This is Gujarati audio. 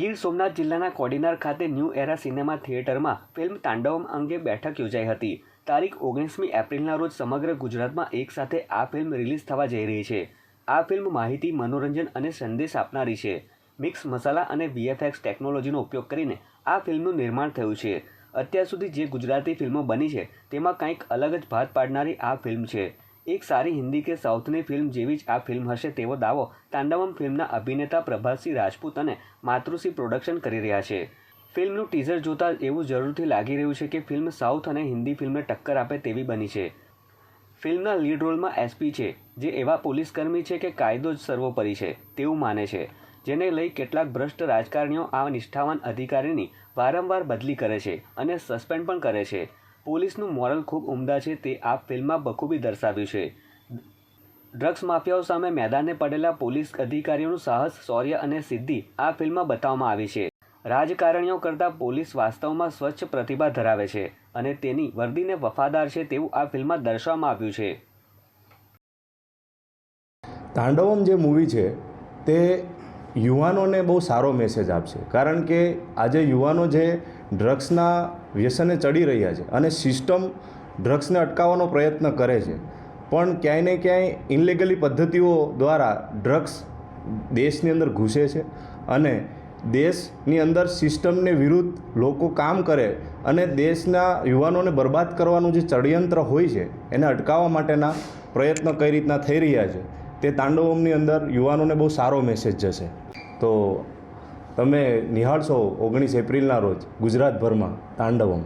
સોમનાથ જિલ્લાના કોડીનાર ખાતે ન્યૂ એરા સિનેમા થિયેટરમાં ફિલ્મ તાંડવમ અંગે બેઠક યોજાઈ હતી. તારીખ ઓગણીસમી એપ્રિલના રોજ સમગ્ર ગુજરાતમાં એકસાથે આ ફિલ્મ રિલીઝ થવા જઈ રહી છે. આ ફિલ્મ માહિતી, મનોરંજન અને સંદેશ આપનારી છે. મિક્સ મસાલા અને વીએફએક્સ ટેકનોલોજીનો ઉપયોગ કરીને આ ફિલ્મનું નિર્માણ થયું છે. અત્યાર સુધી જે ગુજરાતી ફિલ્મો બની છે, તેમાં કંઈક અલગ જ ભાત પાડનારી આ ફિલ્મ છે. એક સારી હિન્દી કે સાઉથની ફિલ્મ જેવી જ આ ફિલ્મ હશે તેવો દાવો તાંડવમ ફિલ્મના અભિનેતા પ્રભાસિંહ રાજપૂત અને માતૃશ્રી પ્રોડક્શન કરી રહ્યા છે. ફિલ્મનું ટીઝર જોતાં એવું જરૂરથી લાગી રહ્યું છે કે ફિલ્મ સાઉથ અને હિન્દી ફિલ્મને ટક્કર આપે તેવી બની છે. ફિલ્મના લીડ રોલમાં એસપી છે, જે એવા પોલીસકર્મી છે કે કાયદો જ સર્વોપરી છે, તેવું માને છે, જેને લઈ કેટલાક ભ્રષ્ટ રાજકારણીઓ આ નિષ્ઠાવાન અધિકારીની વારંવાર બદલી કરે છે અને સસ્પેન્ડ પણ કરે છે. પોલીસનું મોરલ ખૂબ ઉમદા છે તે આ ફિલ્મમાં બખૂબી દર્શાવ્યું છે. ડ્રગ્સ માફિયાઓ સામે મેદાને પડેલા પોલીસ અધિકારીઓનું સાહસ, શૌર્ય અને સિદ્ધિ આ ફિલ્મમાં બતાવવામાં આવી છે. રાજકારણીઓ કરતાં પોલીસ વાસ્તવમાં સ્વચ્છ પ્રતિભા ધરાવે છે અને તેની વર્દીને વફાદાર છે તેવું આ ફિલ્મમાં દર્શાવવામાં આવ્યું છે. તાંડવમ જે મૂવી છે, તે યુવાનોને બહુ સારો મેસેજ આપશે. કારણ કે આજે યુવાનો જે ડ્રગ્સના વ્યસને ચડી રહ્યા છે અને સિસ્ટમ ડ્રગ્સને અટકાવવાનો પ્રયત્ન કરે છે. પણ ક્યાંય ને ક્યાંય ઇનલીગલી પદ્ધતિઓ દ્વારા ડ્રગ્સ દેશની અંદર ઘૂસે છે અને દેશની અંદર સિસ્ટમને વિરુદ્ધ લોકો કામ કરે અને દેશના યુવાનોને બરબાદ કરવાનું જે ષડયંત્ર હોય છે, એને અટકાવવા માટેના પ્રયત્ન કઈ રીતના થઈ રહ્યા છે, તે તાંડવમની અંદર યુવાનોને બહુ સારો મેસેજ જશે. તો તમે નિહાળશો ઓગણીસ એપ્રિલના રોજ ગુજરાતભરમાં તાંડવમ.